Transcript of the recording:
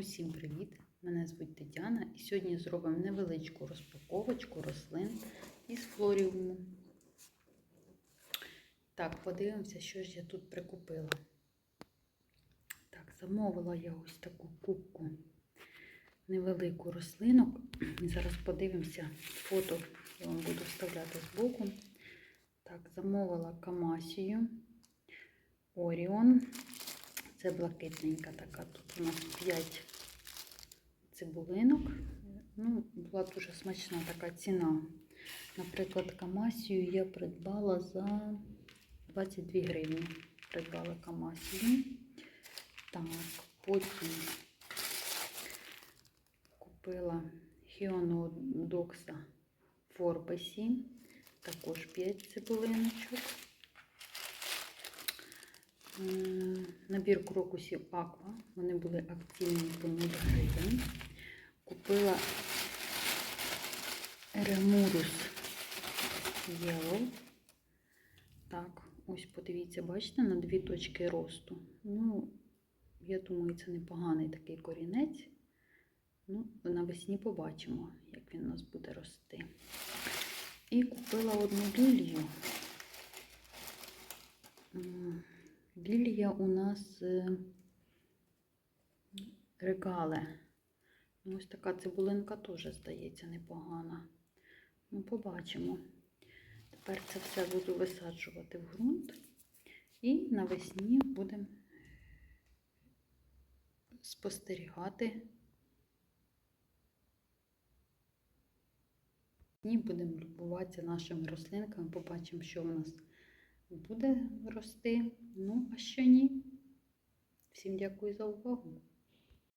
Усім привіт! Мене звуть Тетяна і сьогодні зробимо невеличку розпаковочку рослин із флоріуму. Так, подивимося, що ж я тут прикупила. Так, замовила я ось таку кубку невелику рослинок. І зараз подивимося фото, я вам буду вставляти збоку. Так, замовила камасію, Оріон. Це блакитненька така. Тут у нас 5 цибулинок. Ну, була дуже смачна така ціна. Наприклад, камасію я придбала за 22 гривні. Придбала камасію. Так, потім купила хіонодокса Форбесі. Також 5 цибулиночок. Набір крокусів Аква. Вони були акційні по 0 гривень. Купила Ремурус Yellow. Так, ось подивіться, бачите, на дві точки росту. Ну, я думаю, це непоганий такий корінець. Ну, навесні побачимо, як він у нас буде рости. І купила одну лілію. Лілія у нас е, регале. Ну, Ось така цибулинка теж, здається, непогана. Ну, побачимо. Тепер це все буду висаджувати в ґрунт. І навесні будемо спостерігати. І будемо любуватися нашими рослинками, побачимо, що у нас буде рости. Ну, а що ні. Всім дякую за увагу.